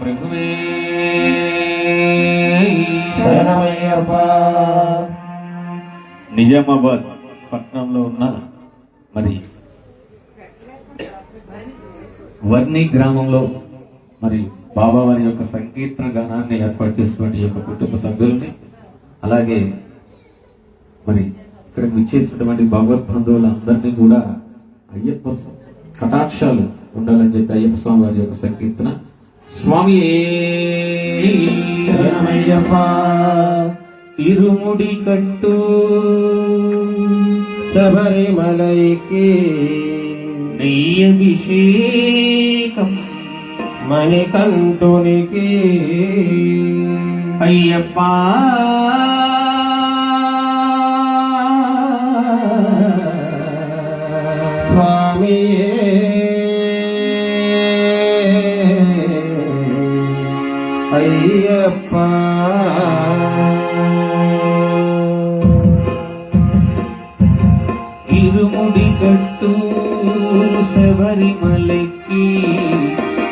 ప్రభువే. నిజామాబాద్ పట్టణంలో ఉన్న మరి వర్ణి గ్రామంలో మరి బాబా వారి యొక్క సంకీర్తన గానాన్ని ఏర్పాటు చేసినటువంటి యొక్క కుటుంబ సభ్యుల్ని అలాగే మరి ఇక్కడ విచ్చేసినటువంటి భగవద్ బంధువులందరినీ కూడా అయ్యప్ప కటాక్షాలు ఉండాలని చెప్పి అయ్యప్ప స్వామి వారి యొక్క సంకీర్తన. స్వామి శరణమయ్యప్ప ఇరుముడి కట్టు శబరిమలైకి నెయ్యభిషేకం మణికంఠునికి. అయ్యప్ప స్వామి అయ్యప్ప ఇరుముడి కట్టు శబరిమలకి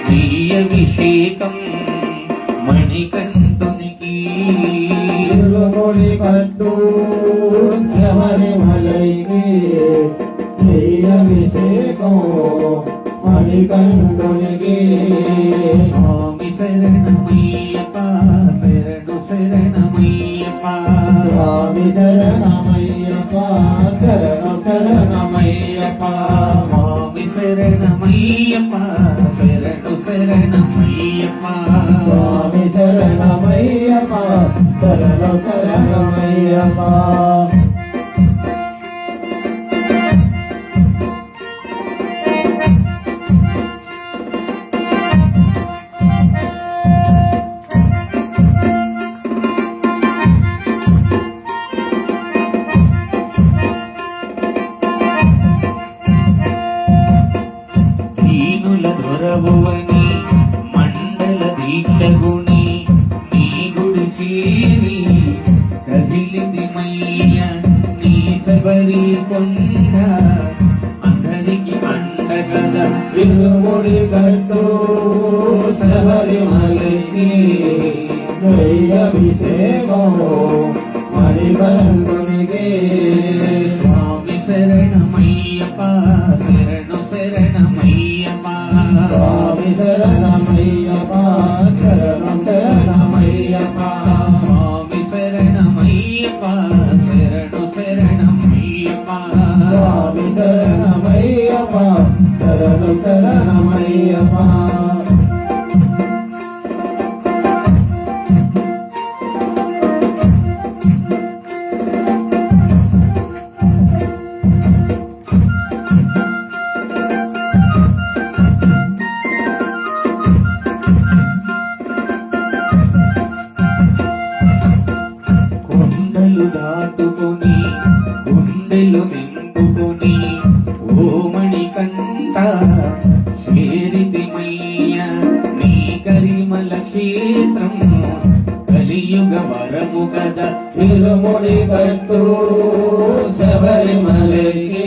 నెయ్యభిషేకం మణికంఠునికి తిరుగుముడి కట్టు శబరిమలైకి మణికంఠునికి స్వామి శరణమయ్యప్ప శరణు శరణమయ్యప్ప స్వామి శరణమయ్యప్ప శరణం శరణమయ్యప్ప స్వామి శరణమయ్యప్ప శరణు శరణమయ్యప్ప స్వామి శరణమయ్యప్ప శరణం శరణమయ్యప్ప. దీనుల దొరవువని మండల దీక్షగుని నీ గుడి చేరి కదిలింది మయ్య నీ శబరి కొండ. అందరికి అండగల విలువడి తిరుగుముడి శరణం శరణమయ్యప్ప కొండలు దాటుకొని గుండెలు నింపుకొని ఓమణి కంట చేరితిమయ్య నీ కరిమల క్షేత్రం. కలియుగ వరము కదా తిరుముడి కట్టు శబరిమలకి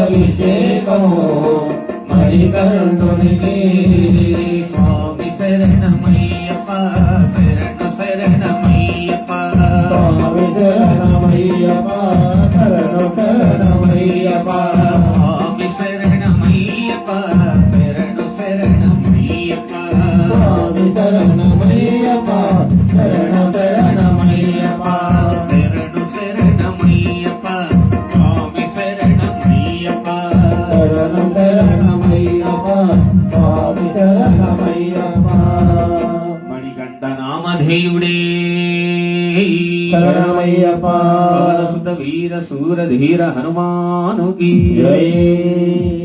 అభిషేకం మణికంఠునికి శరణమయ్యప్ప సుత వీర సూర ధీర హనుమానుకి. జై.